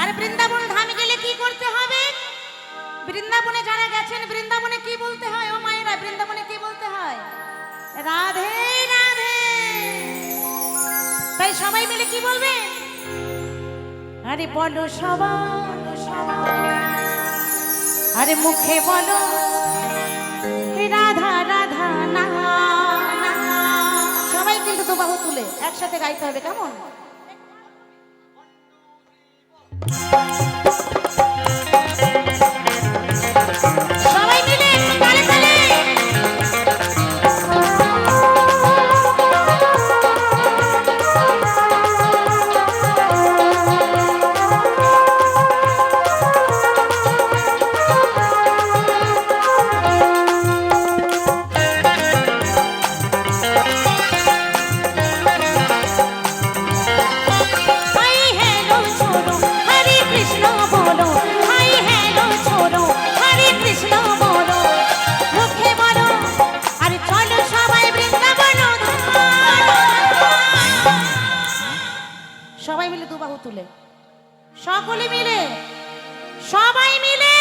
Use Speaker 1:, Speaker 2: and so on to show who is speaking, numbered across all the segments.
Speaker 1: আর বৃন্দাবন গেলে কি করতে হবে? বৃন্দাবনে যারা গেছেন, বৃন্দাবনে কি বলতে হয়? ও মায়েরা, বৃন্দাবনে কি বলতে হয়? রাধে তাই সবাই মিলে কি বলবে? আরে বলো সবাই আরে মুখে বলো রাধা রাধা, না। সবাই কিন্তু দুবাহু তুলে, একসাথে গাইতে হবে, কেমন? দুবাহু তুলে। সকলে মিলে, সবাই মিলে।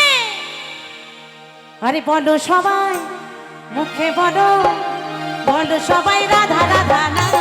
Speaker 1: আরে বলো সবাই, মুখে বলো বলো সবাই রাধা রাধা না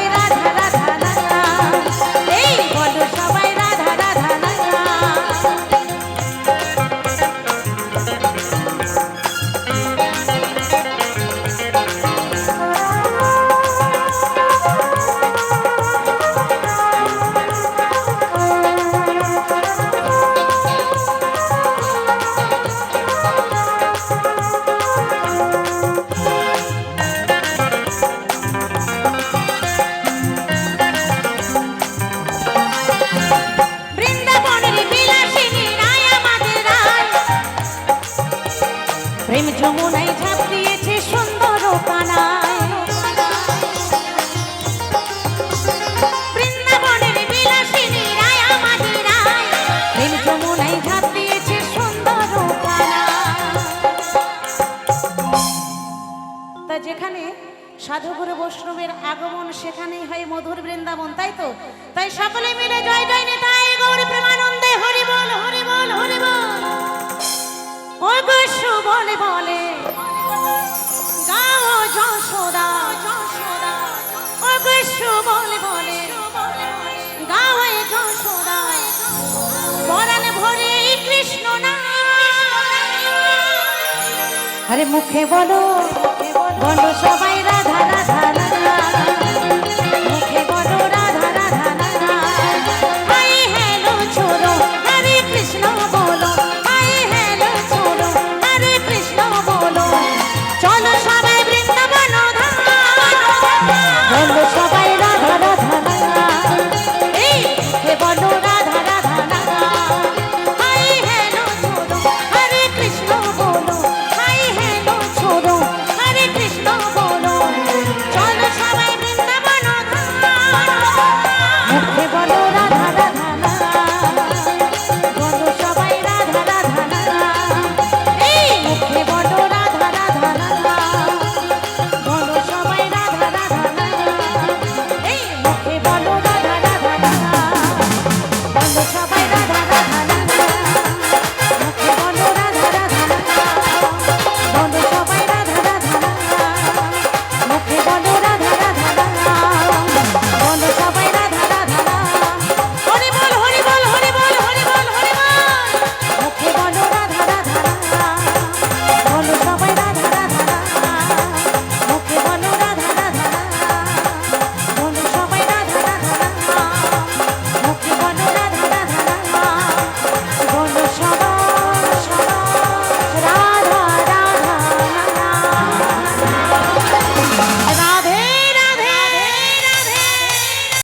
Speaker 1: যমুনায় সুন্দর যেখানে সাধুগুরু বৈষ্ণবের আগমন, সেখানেই হয় মধুর বৃন্দাবন, তাই তো? তাই সকলে মিলে জয় জয় আরে মুখে বলো বলো সবাই।